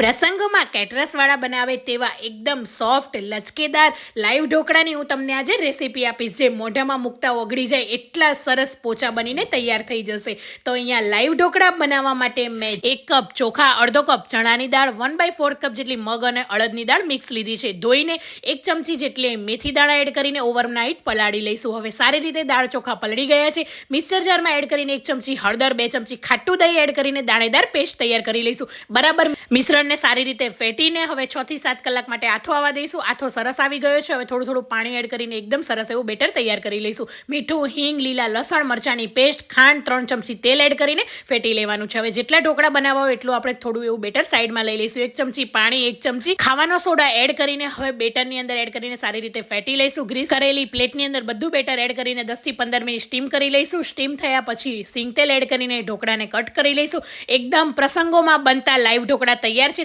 પ્રસંગોમાં કેટરસવાળા બનાવે તેવા એકદમ સોફ્ટ, લચકેદાર, લાઈવ ઢોકળાની હું તમને આજે રેસીપી આપીશ. જે મોઢામાં મૂકતા ઓગળી જાય એટલા સરસ પોચા બનીને તૈયાર થઈ જશે. તો અહીંયા લાઈવ ઢોકળા બનાવવા માટે મેં એક કપ ચોખા, અડધો કપ ચણાની દાળ વન બાય ફોર કપ જેટલી મગ અને અડદની દાળ મિક્સ લીધી છે. ધોઈને એક ચમચી જેટલી મેથી દાળ એડ કરીને ઓવરનાઇટ પલાળી લઈશું. હવે સારી રીતે દાળ ચોખા પલળી ગયા છે. મિક્સર જારમાં એડ કરીને એક ચમચી હળદર, બે ચમચી ખાટું દહીં એડ કરીને દાણેદાર પેસ્ટ તૈયાર કરી લઈશું. બરાબર મિશ્રણને સારી રીતે ફેટીને હવે છ થી સાત કલાક માટે આથો આવવા દઈશું. આથો સરસ આવી ગયો છે. હવે થોડું થોડું પાણી એડ કરીને એકદમ સરસ એવું બેટર તૈયાર કરી લઈશું. મીઠું, હિંગ, લીલા લસણ, મરચાની પેસ્ટ, ખાંડ, ત્રણ ચમચી તેલ એડ કરીને ફેટી લેવાનું છે. હવે જેટલા ઢોકળા બનાવવા હોય એટલું આપણે થોડું એવું બેટર સાઈડમાં લઈ લઈશું. એક ચમચી પાણી, એક ચમચી ખાવાનો સોડા એડ કરીને હવે બેટરની અંદર એડ કરીને સારી રીતે ફેટી લઈશું. ગ્રીસ કરેલી પ્લેટની અંદર બધું બેટર એડ કરીને દસથી પંદર મિનિટ સ્ટીમ કરી લઈશું. સ્ટીમ થયા પછી સિંગ તેલ એડ કરીને ઢોકળાને કટ કરી લઈશું. એકદમ પ્રસંગોમાં બનતા લાઈવ ઢોકળા તૈયાર છે